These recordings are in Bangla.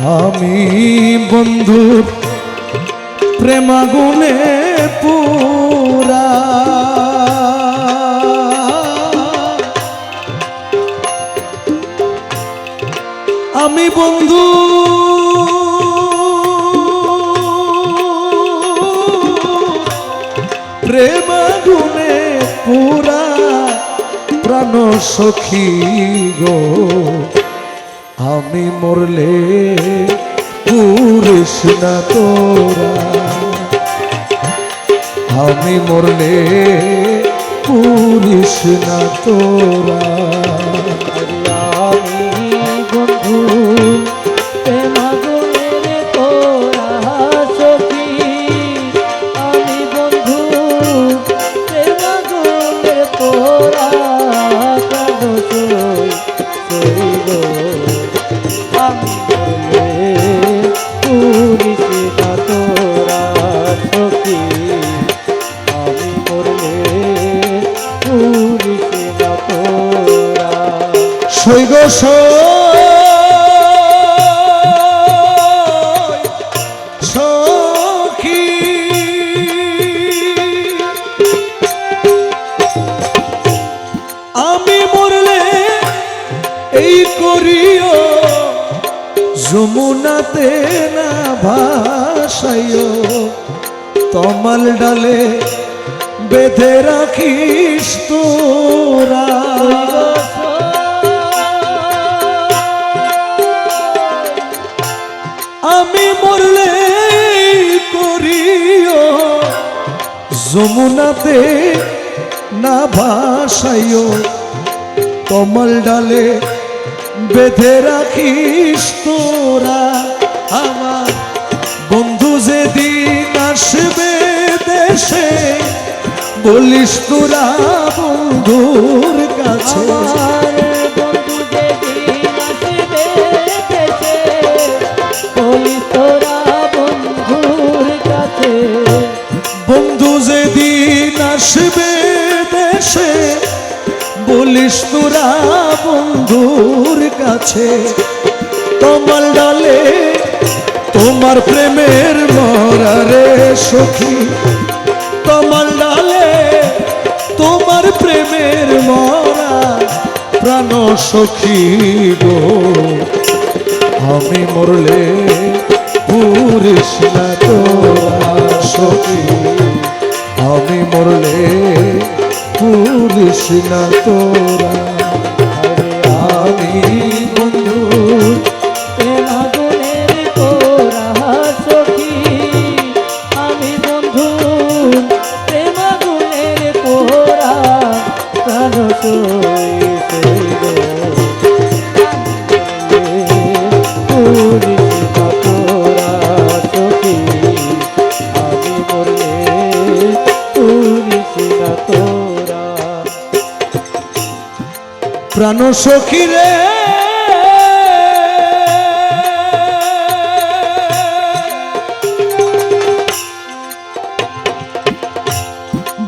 আমি বন্ধুর প্রেমাগুনে পুরা। আমি বন্ধু। প্রেমাগুনে পুরা। প্রাণ সখী গো। আমি মরলে পুরিস না তোরা। আমি মরলে পুরিস না তোরা। তোরা। সৈগ সখী। আমি মরলে এই করিও যমুনাতে না ভাসাইও। তমাল ডালে বেঁধে রাখিস তোরা। যমুনাতে না ভাসাইও কমল ডালে বেঁধে রাখিস তোরা আমার। বন্ধু যেদিন আসবে দেশে, বলিস তোরা বন্ধুর কাছে। বলিস তোরা বন্ধুর কাছে? তোমার ডালে তোমার প্রেমের মরারে সখী। তোমার ডালে তোমার প্রেমের মরা প্রাণ সখী গো। আমি মরলে পুরিস না তোরা সখী। আমি মরলে পুরিস না তোরা। আমি বন্ধু প্রেমাগুনের প্রাণ সখী রে।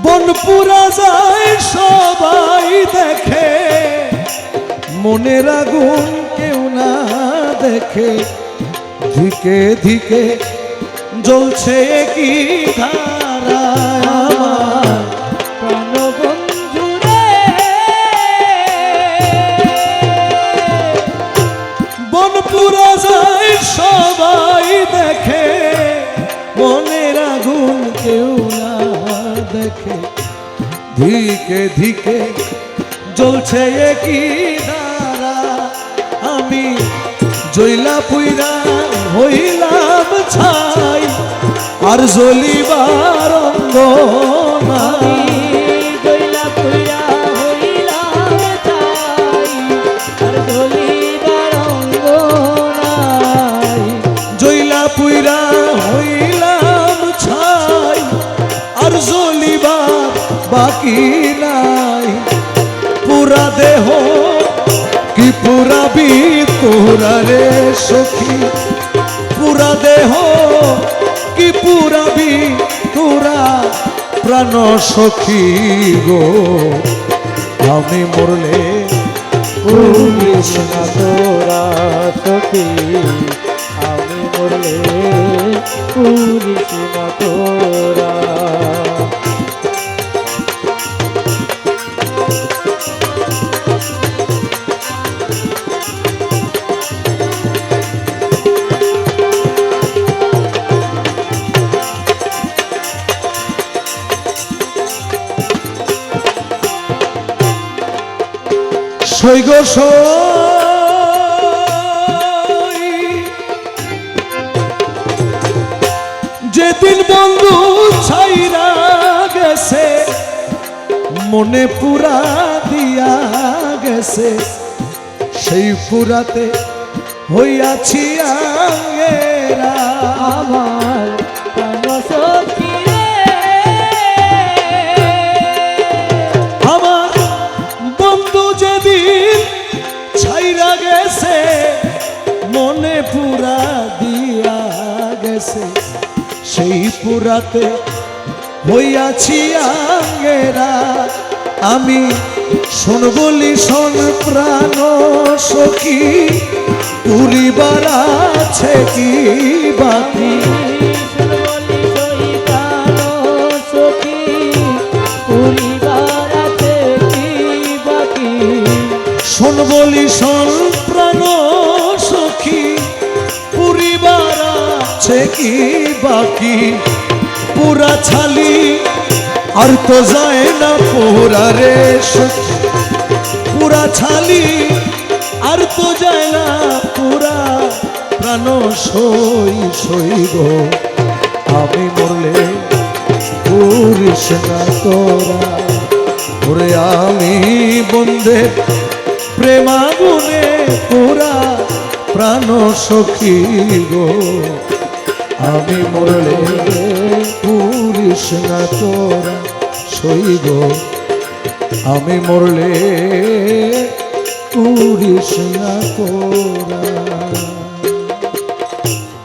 বনপুরা যায়, সবাই দেখে। মনের আগুন কেউ না দেখে। ধিকে ধিকে জ্বলছে কি ধারা দেখে ধিকে ধিকে জ্বলছে কি দ্বারা আমি জৈলা পুইরা হইলাম ছাই আর জলিবার অঙ্গ বাকি নাই পুরা দেহ কি পুরাবি তোরা রে সখী। পুরা দেহ কি পুরাবি তোরা প্রাণ সখী গো। আমি মরলে তোরা সখী। পুরিস না তোরা সই। যেদিন বন্ধু ছাইরা গেছে মনে পুরা দিয়া গেছে সেই পুরাতে হইয়াছি আমার গেছে সেই পুরাতে হইয়াছি আঙ্গেরা। আমি শোন বলি শোন প্রাণ সখী পরিবার আছে কি বাকি? আছে কি শোন বলি কি বাকি, পুরা ছালি আর তো যায় না পুরা রে পুরা ছালি আর তো যায় না পুরা প্রাণ সই সই গো। আমি মরলে পুরিস না তোরা। ওরে আমি বন্ধে প্রেমাগুনে পুরা, প্রাণ সখী গো। আমি মরলে পুরিস না তোরা সইব। আমি মরলে পুরিস না তোরা।